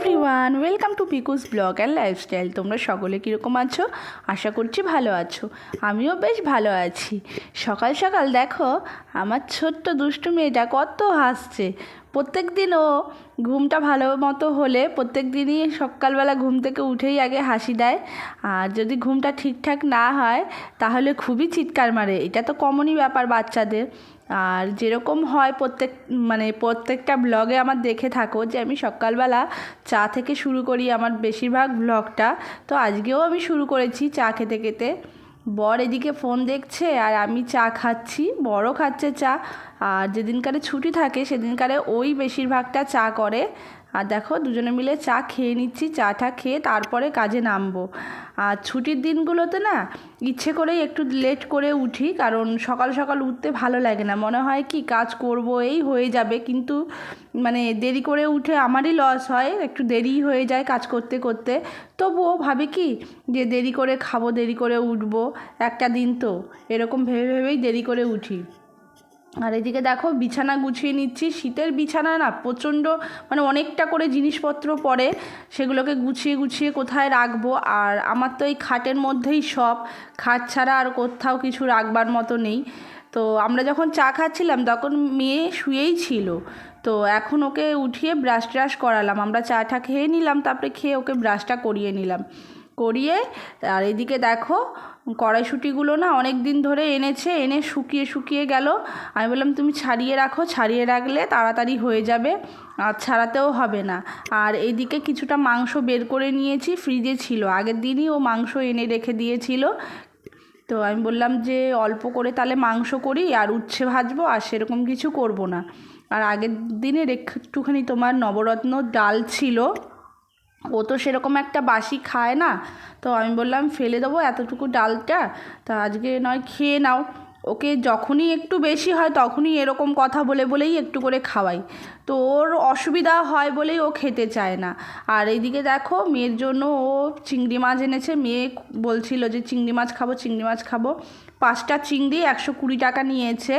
Everyone welcome to Piku's blog and lifestyle তোমরা সকলে কীরকম আছো? আশা করছি ভালো আছো। আমিও বেশ ভালো আছি। সকাল সকাল দেখো, আমার ছোট্ট দুষ্টু মেয়েটা কত হাসছে। প্রত্যেক দিন ও ঘুমটা ভালো মতো হলে প্রত্যেক দিনই সকালবেলা ঘুম থেকে উঠেই আগে হাসি দেয়। আর যদি ঘুমটা ঠিকঠাক না হয়, তাহলে খুবই চিৎকার মারে। এটা তো কমনই ব্যাপার বাচ্চাদের। আর যেরকম হয় প্রত্যেক মানে প্রত্যেকটা ব্লগে আমার দেখে থাকো যে আমি সকালবেলা চা থেকে শুরু করি আমার বেশিরভাগ ব্লগটা তো আজকেও আমি শুরু করেছি চা খেতে খেতে। বর এদিকে ফোন দেখছে আর আমি চা খাচ্ছি বড় খাচ্ছে চা। আর যেদিনকারে ছুটি থাকে সেদিনকারে ওই বেশিরভাগটা চা করে। আর দেখো, দুজনে মিলে চা খেয়ে নিচ্ছি, চাটা খেয়ে তারপরে কাজে নামবো। আর ছুটির দিনগুলোতে না, ইচ্ছে করেই একটু লেট করে উঠি, কারণ সকাল সকাল উঠতে ভালো লাগে না। মনে হয় কি, কাজ করব, এই হয়ে যাবে। কিন্তু মানে দেরি করে উঠে আমারই লস হয়, একটু দেরি হয়ে যায় কাজ করতে করতে। তবুও ভাবি কি, যে দেরি করে খাব, দেরি করে উঠবো, একটা দিন তো। এরকম ভেবে ভেবেই দেরি করে উঠি। আর এদিকে দেখো বিছানা গুছিয়ে নিচ্ছি। শীতের বিছানা না, প্রচণ্ড মানে অনেকটা করে জিনিসপত্র পড়ে, সেগুলোকে গুছিয়ে গুছিয়ে কোথায় রাখব? আর আমার তো এই খাটের মধ্যেই সব, খাট ছাড়া আর কোথাও কিছু রাখবার মতো নেই। তো আমরা যখন চা খাচ্ছিলাম, তখন মেয়ে শুয়েই ছিল। তো এখন ওকে উঠিয়ে ব্রাশ ট্রাশ করালাম। আমরা চাটা খেয়ে নিলাম, তারপরে খেয়ে ওকে ব্রাশটা করিয়ে নিলাম। করিয়ে, আর এদিকে দেখো কড়াইশুঁটিগুলো না অনেক দিন ধরে এনেছে, এনে শুকিয়ে শুকিয়ে গেল। আমি বললাম, তুমি ছাড়িয়ে রাখো, ছাড়িয়ে রাখলে তাড়াতাড়ি হয়ে যাবে, আর ছাড়াতেও হবে না। আর এইদিকে কিছুটা মাংস বের করে নিয়েছি, ফ্রিজে ছিল। আগের দিনই ও মাংস এনে রেখে দিয়েছিল। তো আমি বললাম যে, অল্প করে তাহলে মাংস করি, আর উচ্ছে ভাজবো, আর সেরকম কিছু করব না। আর আগের দিনের একটুখানি তোমার নবরত্ন ডাল ছিল ও তো সেরকম একটা বাসি খায় না। তো আমি বললাম, ফেলে দেবো এতটুকু ডালটা, তা আজকে নয়, খেয়ে নাও। ওকে যখনই একটু বেশি হয় তখনই এরকম কথা বলে বলেই একটু করে খাওয়াই। তো ওর অসুবিধা হয় বলেই ও খেতে চায় না। আর এইদিকে দেখো, মেয়ের জন্য ও চিংড়ি মাছ এনেছে। মেয়ে বলছিল যে, চিংড়ি মাছ খাব, চিংড়ি মাছ খাব। পাঁচটা চিংড়ি একশো কুড়ি টাকা নিয়েছে।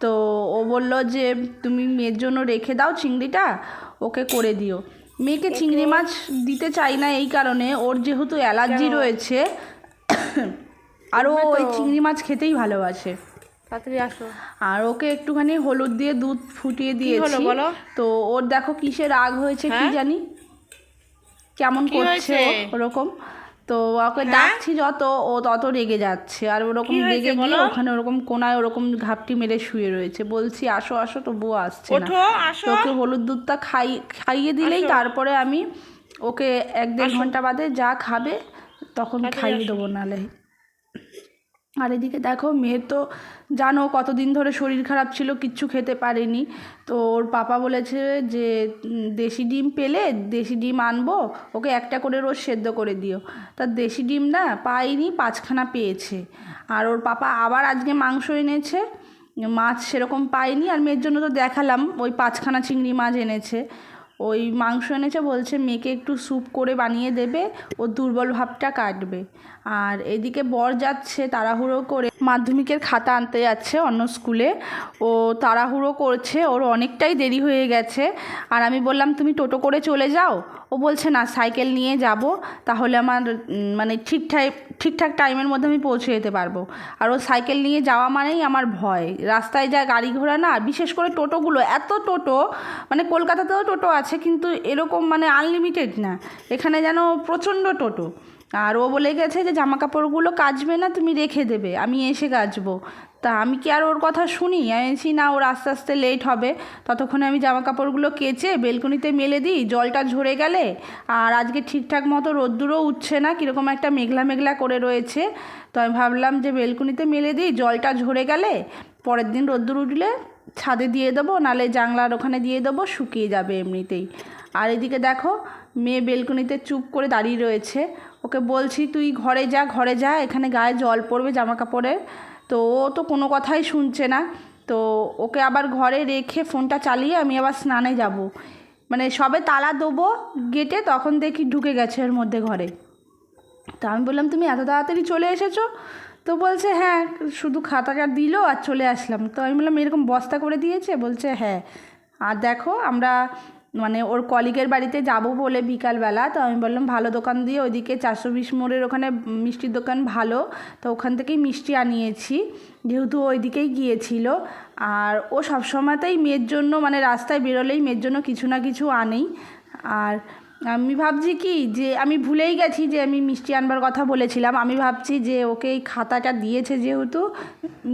তো ও বলল যে, তুমি মেয়ের জন্য রেখে দাও চিংড়িটা, ওকে করে দিও। মেয়েকে চিংড়ি মাছ দিতে চাই না এই কারণে ওর যেহেতু অ্যালার্জি রয়েছে আর ও ওই চিংড়ি মাছ খেতেই ভালোবাসে। তাড়াতাড়ি আসো। আর ওকে একটুখানি হলুদ দিয়ে দুধ ফুটিয়ে দিয়েছি। বলো? তো ওর দেখো কিসে রাগ হয়েছে কি হ্যাঁ? জানি? কেমন করছে ওরকম। তো ওকে হ্যাঁ? ডাকছি যত ও তত রেগে যাচ্ছে। আর ওরকম রেগে গিয়ে ওখানে ওরকম কোনায় ওরকম ঘাপটি মেরে শুয়ে রয়েছে। বলছি আসো আসো তো বউ আসছে না। তো ওকে হলুদ দুধটা খাই খাইয়ে দিলেই তারপরে আমি ওকে এক দেড় ঘণ্টা বাদে যা খাবে তখন খাইয়ে দেবো নালে। আর এদিকে দেখো মেয়ের তো জানো কতদিন ধরে শরীর খারাপ ছিল, কিচ্ছু খেতে পারেনি। তো ওর পাপা বলেছে যে দেশি ডিম পেলে দেশি ডিম আনব, ওকে একটা করে রোজ সেদ্ধ করে দিও। তা দেশি ডিম না পাইনি, পাঁচখানা পেয়েছে। আর ওর পাপা আবার আজকে মাংস এনেছে, মাছ সেরকম পাইনি। আর মেয়ের জন্য তো দেখালাম, ওই পাঁচখানা চিংড়ি মাছ এনেছে। ওই মাংস এনেছে, বলছে মেয়েকে একটু স্যুপ করে বানিয়ে দেবে ও দুর্বল ভাবটা কাটবে। আর এদিকে বর যাচ্ছে, তাড়াহুড়ো করে মাধ্যমিকের খাতা আনতে যাচ্ছে অন্য স্কুলে। ও তাড়াহুড়ো করছে, ওর অনেকটাই দেরি হয়ে গেছে। আর আমি বললাম, তুমি টোটো করে চলে যাও? ও বলছে, না, সাইকেল নিয়ে যাব, তাহলে আমার মানে ঠিকঠাক ঠিকঠাক টাইমের মধ্যে আমি পৌঁছে যেতে পারব। আর ও সাইকেল নিয়ে যাওয়া মানেই আমার ভয়। রাস্তায় যা গাড়ি ঘোড়া না, বিশেষ করে টোটোগুলো, এত টোটো মানে কলকাতাতেও টোটো আছে, কিন্তু এরকম মানে আনলিমিটেড না। এখানে যেন প্রচণ্ড টোটো। আর ও বলে গেছে যে জামা কাপড়গুলো কাচবে না, তুমি রেখে দেবে, আমি এসে কাচবো। তা আমি কি আর ওর কথা শুনি? আমি না, ওর আস্তে আস্তে লেট হবে। ততক্ষণে আমি জামা কাপড়গুলো কেচে বেলকনিতে মেলে দিই, জলটা ঝরে গেলে। আর আজকে ঠিকঠাক মতো রোদ্দুরও উঠছে না, কীরকম একটা মেঘলা মেঘলা করে রয়েছে। তো আমি ভাবলাম যে বেলকনিতে মেলে দিই, জলটা ঝরে গেলে, পরের দিন রোদ্দুর উঠলে ছাদে দিয়ে দেবো, নালে জানলার ওখানে দিয়ে দেবো, শুকিয়ে যাবে এমনিতেই। আর এদিকে দেখো, মেয়ে বেলকনিতে চুপ করে দাঁড়িয়ে রয়েছে। ওকে বলছি, তুই ঘরে যা ঘরে যা, এখানে গায়ে জল পড়বে জামা কাপড়ের তো ও তো কোনো কথাই শুনছে না। তো ওকে আবার ঘরে রেখে ফোনটা চালিয়ে আমি আবার স্নানে যাব। মানে সবে তালা দেবো গেটে, তখন দেখি ঢুকে গেছে এর মধ্যে ঘরে। তো আমি বললাম, তুমি এত তাড়াতাড়ি চলে এসেছ? তো বলছে হ্যাঁ শুধু খাতাটা দিল আর চলে আসলাম। তো আমি বললাম, এরকম বস্তা করে দিয়েছে? বলছে হ্যাঁ। আর দেখো, আমরা মানে ওর কলিগের বাড়িতে যাব বলে বিকালবেলা, তো আমি বললাম, ভালো দোকান দিয়ে ওইদিকে চারশো বিশ মোড়ের ওখানে মিষ্টির দোকান ভালো, তো ওখান থেকেই মিষ্টি আনিয়েছি। যেহেতু ওইদিকেই গিয়েছিল, আর ও সবসময়তেই মেয়ের জন্য মানে রাস্তায় বেরোলেই মেয়ের জন্য কিছু না কিছু আনেই। আর আমি ভাবছি কি, যে আমি ভুলেই গেছি যে আমি মিষ্টি আনবার কথা বলেছিলাম। আমি ভাবছি যে ওকে এই খাতাটা দিয়েছে যেহেতু,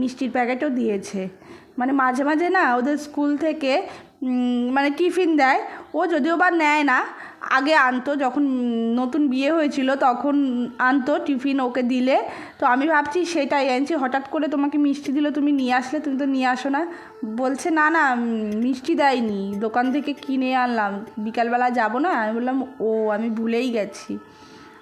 মিষ্টির প্যাকেটও দিয়েছে। মানে মাঝে মাঝে না, ওদের স্কুল থেকে মানে টিফিন দেয়। ও যদিও বা নেয় না, আগে আনতো, যখন নতুন বিয়ে হয়েছিল তখন আনতো টিফিন ওকে দিলে। তো আমি ভাবছি সেটাই, আনছি, হঠাৎ করে তোমাকে মিষ্টি দিল, তুমি নিয়ে আসলে, তুমি তো নিয়ে আসো না। বলছে, না না মিষ্টি দেয়নি, দোকান থেকে কিনে আনলাম, বিকালবেলা যাব না? আমি বললাম, ও, আমি ভুলেই গেছি।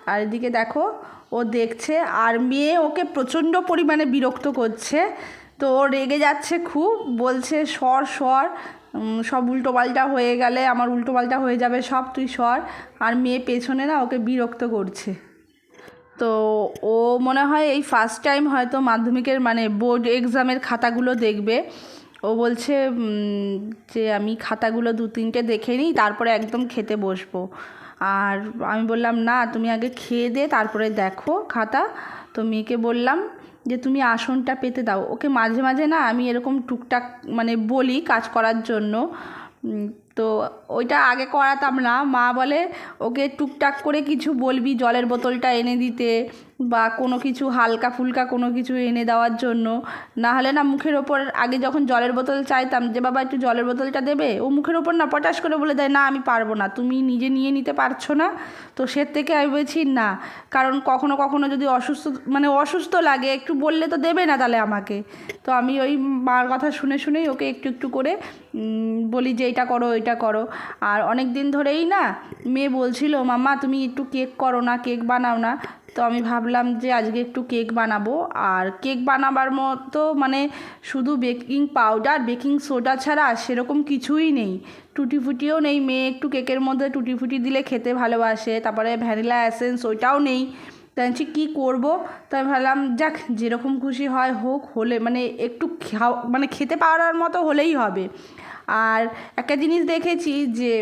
আর এদিকে দেখো, ও দেখছে, আর মেয়ে ওকে প্রচণ্ড পরিমাণে বিরক্ত করছে। তো ও রেগে যাচ্ছে খুব, বলছে, সর সর সব উল্টোপাল্টা হয়ে গেলে, আমার উল্টোপাল্টা হয়ে যাবে সব, তুই সর। আর মেয়ে পেছনে না, ওকে বিরক্ত করছে। তো ও মনে হয় এই ফার্স্ট টাইম হয়তো মাধ্যমিকের মানে বোর্ড এক্সামের খাতাগুলো দেখবে। ও বলছে যে আমি খাতাগুলো দু তিনটে দেখে নিই, তারপরে একদম খেতে বসবো। আর আমি বললাম, না, তুমি আগে খেয়ে দে, তারপরে দেখো খাতা। তো মেয়েকে বললাম যে তুমি আসনটা পেতে দাও। ওকে মাঝে মাঝে না আমি এরকম টুকটাক মানে বলি কাজ করার জন্য। তো ওইটা আগে করাতাম না। মা বলে, ওকে টুকটাক করে কিছু বলবি জলের বোতলটা এনে দিতে। বা কোনো কিছু হালকা ফুলকা কোনো কিছু এনে দেওয়ার জন্য। না হলে না মুখের ওপর আগে যখন জলের বোতল চাইতাম যে, বাবা, একটু জলের বোতলটা দেবে? ও মুখের ওপর না পটাশ করে বলে দেয়, না, আমি পারব না। তুমি নিজে নিয়ে নিতে পারছ না? তো সে থেকে আমি বলছি, না। কারণ কখনো কখনো যদি অসুস্থ মানে অসুস্থ লাগে, একটু বললে তো দেবে না তাহলে আমাকে। তো আমি ওই মার কথা শুনে শুনেই ওকে একটু একটু করে বলি যে, এটা করো এটা করো। আর অনেক দিন ধরেই না মেয়ে বলছিল, মাম্মা, তুমি একটু কেক করো না, কেক বানাও না। তো আমি ভাবলাম যে আজকে একটু কেক বানাবো। আর কেক বানাবার মতো মানে শুধু বেকিং পাউডার, বেকিং সোডা ছাড়া সেরকম কিছুই নেই। টুটি ফুটিও নেই, মেয়ে একটু কেকের মধ্যে টুটি ফুটি দিলে খেতে ভালোবাসে, তারপরে ভ্যানিলা অ্যাসেন্স ওইটাও নেই। তাই বলছি কী করব? তো আমি ভাবলাম, যাক, যেরকম খুশি হয় হোক, হলে মানে একটু খাও মানে খেতে পাওয়ার মতো হলেই হবে। আর একটা জিনিস দেখেছি যে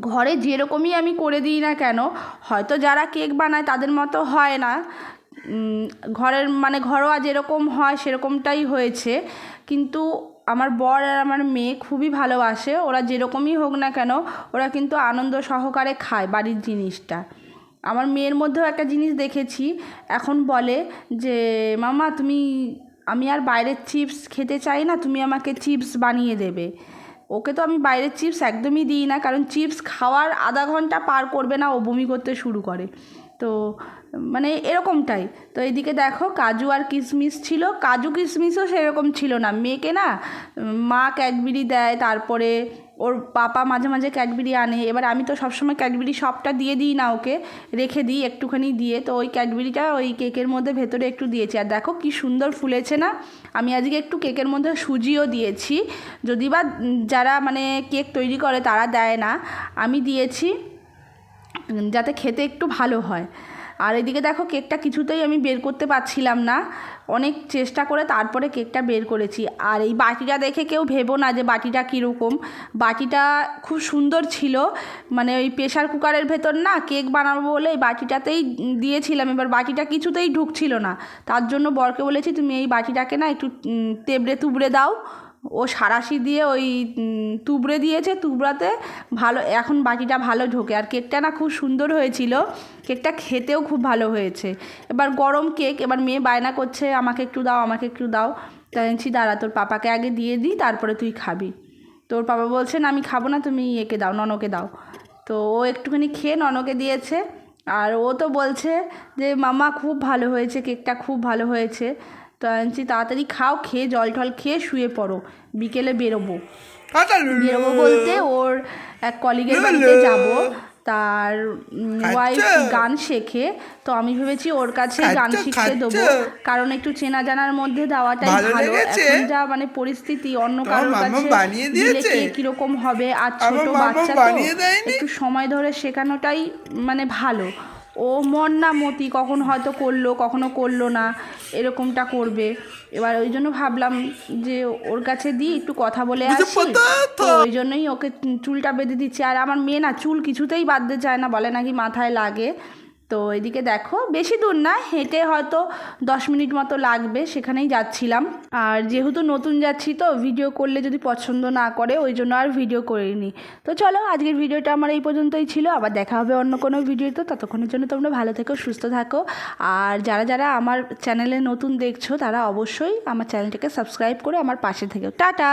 ঘরে যেরকমই আমি করে দিই না কেন, হয়তো যারা কেক বানায় তাদের মতো হয় না। ঘরের মানে ঘরোয়া যেরকম হয় সেরকমটাই হয়েছে। কিন্তু আমার বর আর আমার মেয়ে খুবই ভালোবাসে, ওরা যেরকমই হোক না কেন, ওরা কিন্তু আনন্দ সহকারে খায় বাড়ির জিনিসটা। আমার মেয়ের মধ্যেও একটা জিনিস দেখেছি, এখন বলে যে, মামা, তুমি, আমি আর বাইরের চিপস খেতে চাই না, তুমি আমাকে চিপস বানিয়ে দেবে। ওকে তো আমি বাইরে চিপস একদমই দিই না, কারণ চিপস খাওয়ার আধা ঘণ্টা পার করবে না, ও বমি করতে শুরু করে। তো মানে এরকমটাই। তো এদিকে দেখো, কাজু আর কিশমিশ ছিল। কাজু কিশমিশও সেরকম ছিল না। মেয়েকে না মা ক্যাডবেরি দেয়, তারপরে ওর পাপা মাঝে মাঝে ক্যাডবেরি আনে। এবার আমি তো সবসময় ক্যাডবেরি সবটা দিয়ে দিই না ওকে, রেখে দিই, একটুখানি দিয়ে। তো ওই ক্যাডবেরিটা ওই কেকের মধ্যে ভেতরে একটু দিয়েছি। আর দেখো কি সুন্দর ফুলেছে না? আমি আজকে একটু কেকের মধ্যে সুজিও দিয়েছি। যদি বা যারা মানে কেক তৈরি করে তারা দেয় না। আমি দিয়েছি, যাতে খেতে একটু ভালো হয়। আর এদিকে দেখো কেকটা কিছুতেই আমি বের করতে পারছিলাম না। অনেক চেষ্টা করে তারপরে কেকটা বের করেছি। আর এই বাটিটা দেখে কেউ ভেবো না যে বাটিটা কীরকম। বাটিটা খুব সুন্দর ছিল। মানে ওই প্রেশার কুকারের ভেতর না কেক বানাবো বলে এই বাটিটাতেই দিয়েছিলাম। এবার বাটিটা কিছুতেই ঢুকছিল না। তার জন্য বরকে বলেছি, তুমি এই বাটিটাকে না একটু তেবড়ে তুবড়ে দাও। ও সারাশি দিয়ে ওই তুবড়ে দিয়েছে, তুবড়াতে ভালো, এখন বাটিটা ভালো ঢোকে। আর কেকটা না খুব সুন্দর হয়েছিল। কেকটা খেতেও খুব ভালো হয়েছে। এবার গরম কেক, এবার মেয়ে বায়না করছে, আমাকে একটু দাও, আমাকে একটু দাও। তাই দাঁড়া, তোর পাপাকে আগে দিয়ে দিই তারপরে তুই খাবি। তোর পাপা বলছে, না, আমি খাব না, তুমি একে দাও, ননকে দাও। তো ও একটুখানি খেয়ে ননকে দিয়েছে। আর ও তো বলছে যে মামা খুব ভালো হয়েছে, কেকটা খুব ভালো হয়েছে। তো বলছি তাড়াতাড়ি খাও খেয়ে জল টল খেয়ে শুয়ে পড়ো। বিকেলে বেরোবো। বেরোবো বলতে ওর এক কলিগের বাড়িতে যাব। তার ওয়াইফ গান শেখে। তো আমি ভেবেছি ওর কাছে গান শিখতে দেবো। কারণ একটু চেনা জানার মধ্যে দেওয়াটাই ভালো এখন যা মানে পরিস্থিতি অন্য কারোর কাছে দিলে? কে কীরকম হবে? আর ছোট বাচ্চা তো একটু সময় ধরে শেখানোটাই মানে ভালো। ও মন না মতি কখন হয়তো করল কখনো করল না এরকমটা করবে। এবার ওই জন্য ভাবলাম যে ওর কাছে দিই একটু কথা বলে আসি। তো ওই জন্যই ওকে চুলটা বেঁধে দিচ্ছি। আর আমার মেয়ে না চুল কিছুতেই বাঁধতে চায় না বলে নাকি মাথায় লাগে। তো এদিকে দেখো, বেশি দূর না, হেঁটে হয়তো দশ মিনিট মতো লাগবে, সেখানেই যাচ্ছিলাম। আর যেহেতু নতুন যাচ্ছি তো ভিডিও করলে যদি পছন্দ না করে, ওই জন্য আর ভিডিও করিনি। তো চলো, আজকের ভিডিওটা আমার এই পর্যন্তই ছিল। আবার দেখা হবে অন্য কোনো ভিডিওতে ততক্ষণের জন্য তোমরা ভালো থেকো, সুস্থ থাকো। আর যারা যারা আমার চ্যানেলে নতুন দেখছ, তারা অবশ্যই আমার চ্যানেলটাকে সাবস্ক্রাইব করে আমার পাশে থেকো। টাটা!